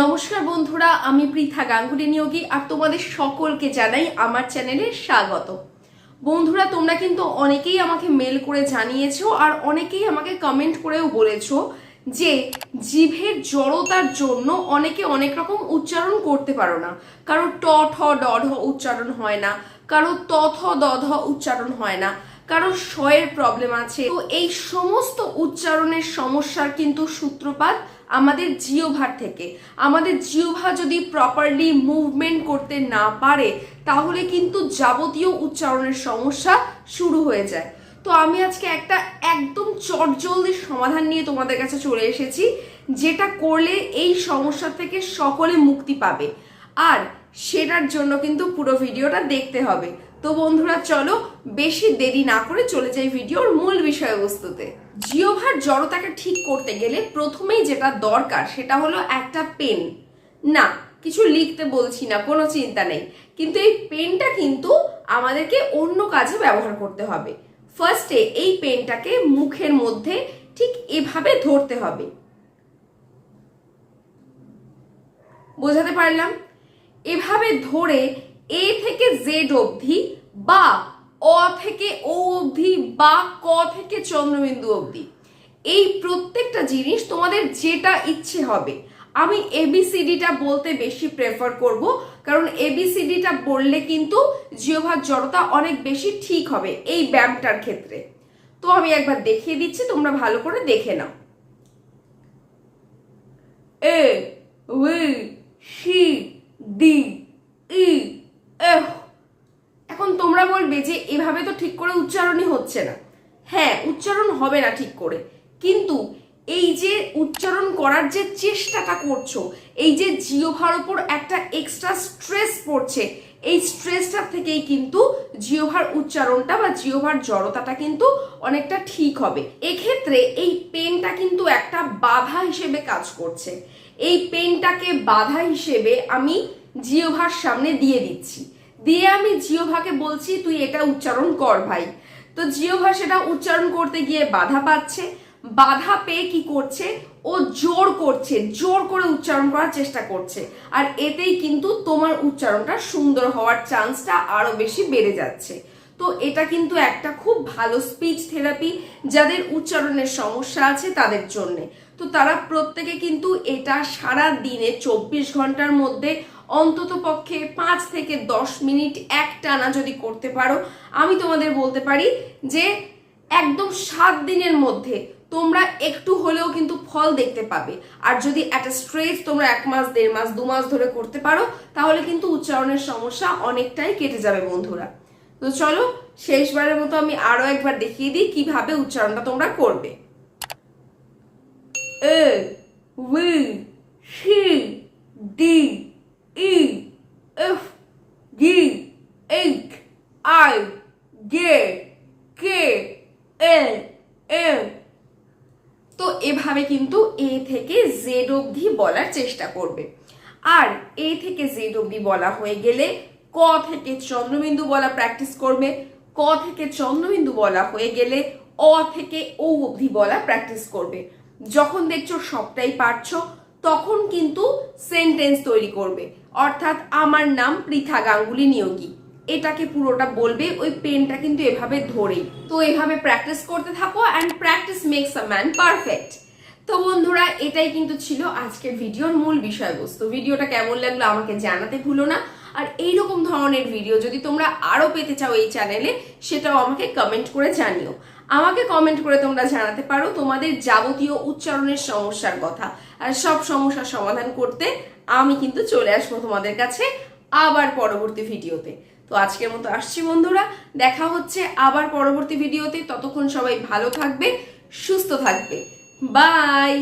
নমস্কার বন্ধুরা, আমি পৃথা গাঙ্গুলি নিয়োগী আর তোমাদের সকলকে জানাই আমার চ্যানেলে স্বাগত। বন্ধুরা, তোমরা কিন্তু অনেকেই আমাকে মেল করে জানিয়েছো আর অনেকেই আমাকে কমেন্ট করেও বলেছ যে জিভের জড়তার জন্য অনেকে অনেক রকম উচ্চারণ করতে পারো না। কারও ট, ঠ, ড উচ্চারণ হয় না, কারও ত, থ, দ উচ্চারণ হয় না। কারও শয়ের প্রবলেম আছে। তো এই সমস্ত উচ্চারণের সমস্যার কিন্তু সূত্রপাত আমাদের জিওভার থেকে। আমাদের জিওভা যদি প্রপারলি মুভমেন্ট করতে না পারে, তাহলে কিন্তু যাবতীয় উচ্চারণের সমস্যা শুরু হয়ে যায়। তো আমি আজকে একটা একদম চটজলদি সমাধান নিয়ে তোমাদের কাছে চলে এসেছি, যেটা করলে এই সমস্যা থেকে সকলে মুক্তি পাবে। আর সেটার জন্য কিন্তু পুরো ভিডিওটা দেখতে হবে। তো বন্ধুরা, চলো বেশি দেরি না করে চলে যাই ভিডিওর মূল বিষয়বস্তুতে। জিওভার জড়তাকে ঠিক করতে গেলে প্রথমেই যেটা দরকার সেটা হলো একটা পেন। না, কিছু লিখতে বলছি না, কোনো চিন্তা নেই। কিন্তু এই পেনটা কিন্তু আমাদেরকে অন্য কাজে ব্যবহার করতে হবে। ফার্স্টে এই পেনটাকে মুখের মধ্যে ঠিক এভাবে ধরতে হবে। বোঝাতে পারলাম? এভাবে ধরে এ থেকে জেড অবধি বা অ থেকে ও অবধি বা ক থেকে চন্দ্রবিন্দু অবধি। এই প্রত্যেকটা জিনিস তোমাদের যেটা ইচ্ছে হবে। আমি এবিসিডিটা বলতে বেশি প্রেফার করব, কারণ এবিসিডিটা বললে কিন্তু জিওভার জড়তা অনেক বেশি ঠিক হবে এই ব্যায়ামটার ক্ষেত্রে। তো আমি একবার দেখিয়ে দিচ্ছি, তোমরা ভালো করে দেখে নাও। A B C D E বলবে যে এভাবে তো ঠিক করে উচ্চারণই হচ্ছে না। হ্যাঁ উচ্চারণ হবে না ঠিক করে। কিন্তু এই যে উচ্চারণ করার যে চেষ্টাটা করছ, এই যে জিওভার ওপর একটা এক্সট্রা স্ট্রেস পড়ছে, এই স্ট্রেসটার থেকেই কিন্তু জিওভার উচ্চারণটা বা জিওভার জড়তাটা কিন্তু অনেকটা ঠিক হবে। এক্ষেত্রে এই পেনটা কিন্তু একটা বাধা হিসেবে কাজ করছে। এই পেনটাকে বাধা হিসেবে আমি জিওভার সামনে দিয়ে দিচ্ছি। দিয়ে আমি জিওভাকে বলছি, তুই এটা উচ্চারণ কর ভাই। তো জিওভা সেটা উচ্চারণ করতে গিয়ে বাধা পাচ্ছে। বাধা পেয়ে কি করছে? ও জোর করছে, জোর করে উচ্চারণ করার চেষ্টা করছে। আর এতেই কিন্তু তোমার উচ্চারণটা সুন্দর হওয়ার চান্সটা আরও বেশি বেড়ে যাচ্ছে। তো এটা কিন্তু একটা খুব ভালো স্পিচ থেরাপি যাদের উচ্চারণের সমস্যা আছে তাদের জন্যে। তো তারা প্রত্যেকে কিন্তু এটা সারা দিনে চব্বিশ ঘণ্টার মধ্যে অন্তত পক্ষে পাঁচ থেকে দশ মিনিট এক টানা যদি করতে পারো, আমি তোমাদের বলতে পারি যে একদম সাত দিনের মধ্যে তোমরা একটু হলেও কিন্তু ফল দেখতে পাবে। আর যদি একটা স্ট্রেচ তোমরা এক মাস, দেড় মাস, দু মাস ধরে করতে পারো, তাহলে কিন্তু উচ্চারণের সমস্যা অনেকটাই কেটে যাবে বন্ধুরা। তো চলো, শেষবারের মতো আমি আরও একবার দেখিয়ে দিই কীভাবে উচ্চারণটা তোমরা করবে। A B C D E F G H I J K, L, M. তো এভাবে কিন্তু এ থেকে জেড অবধি বলার চেষ্টা করবে। আর এ থেকে জেড অবধি বলা হয়ে গেলে ক থেকে চন্দ্রবিন্দু বলা প্র্যাকটিস করবে, ক থেকে চন্দ্রবিন্দু বলা হয়ে গেলে অ থেকে ও অবধি বলা প্র্যাকটিস করবে। যখন দেখছ সবটাই পারছ, তখন কিন্তু সেন্টেন্স তৈরি করবে। অর্থাৎ আমার নাম পৃথা গাঙ্গুলি নিয়োগী। এটাকে পুরোটা বলবে, ওই পেনটা কিন্তু এভাবে ধরেই। তো এভাবে প্র্যাকটিস করতে থাকো and practice makes a man perfect তো বন্ধুরা, এটাই কিন্তু ছিল আজকের ভিডিওর মূল বিষয়বস্তু। ভিডিওটা কেমন লাগল আমাকে জানাতে ভুলো না। আর এইরকম ধরনের ভিডিও যদি তোমরা আরও পেতে চাও এই চ্যানেলে সেটাও আমাকে কমেন্ট করে জানিও। আমাকে কমেন্ট করে তোমরা জানাতে পারো তোমাদের যাবতীয় উচ্চারণের সমস্যার কথা। আর সব সমস্যার সমাধান করতে আমি কিন্তু চলে আসব তোমাদের কাছে আবার পরবর্তী ভিডিওতে তো আজকের মতো আসছি বন্ধুরা। দেখা হচ্ছে আবার পরবর্তী ভিডিওতে ততক্ষণ সবাই ভালো থাকবে, সুস্থ থাকবে। বাই